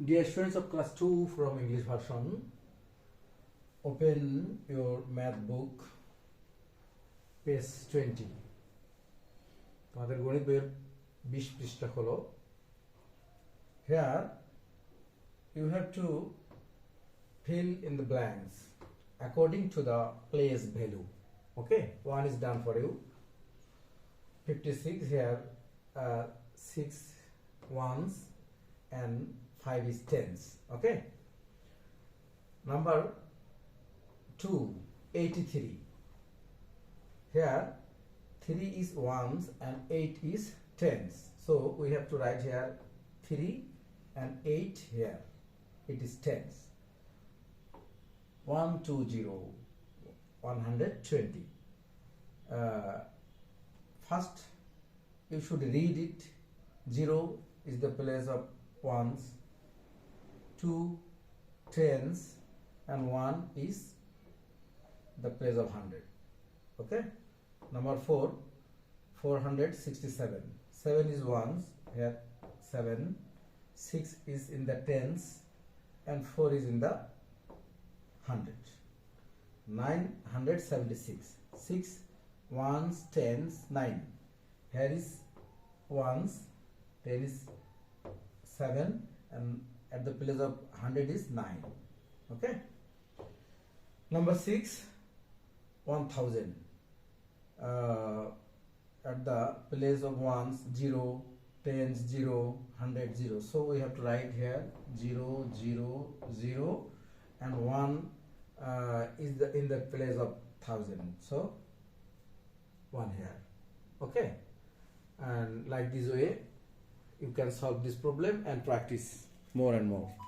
Dear students of class 2 from English version, open your math book, page 20. তোমাদের গণিত বইয়ের বিশ পৃষ্ঠা হলো Here you have to fill in the blanks according to the place value. Okay, one is done for you. 56 here, uh, six ones and five is tens. Okay. Number two, 83. Here, three is ones and eight is tens. So we have to write here three and eight here. It is tens. One, two, zero, one hundred twenty. Uh, first, you should read it. Zero is the place of ones, two tens, and one is the place of hundred. Okay. Number four, four hundred sixty-seven. Seven is ones here. Seven. Six is in the tens, and four is in the hundred. Nine hundred seventy-six. Six ones, tens, nine. Here is ones, ten is seven, and at the place of hundred is nine. Okay. Number six, one thousand. Uh, at the place of ones, zero, tens, zero, 100 0 hundred, zero. So we have to write here zero, zero, zero, and one uh, is the in the place of thousand. So one here. Okay, and like this way, you can solve this problem and practice more and more.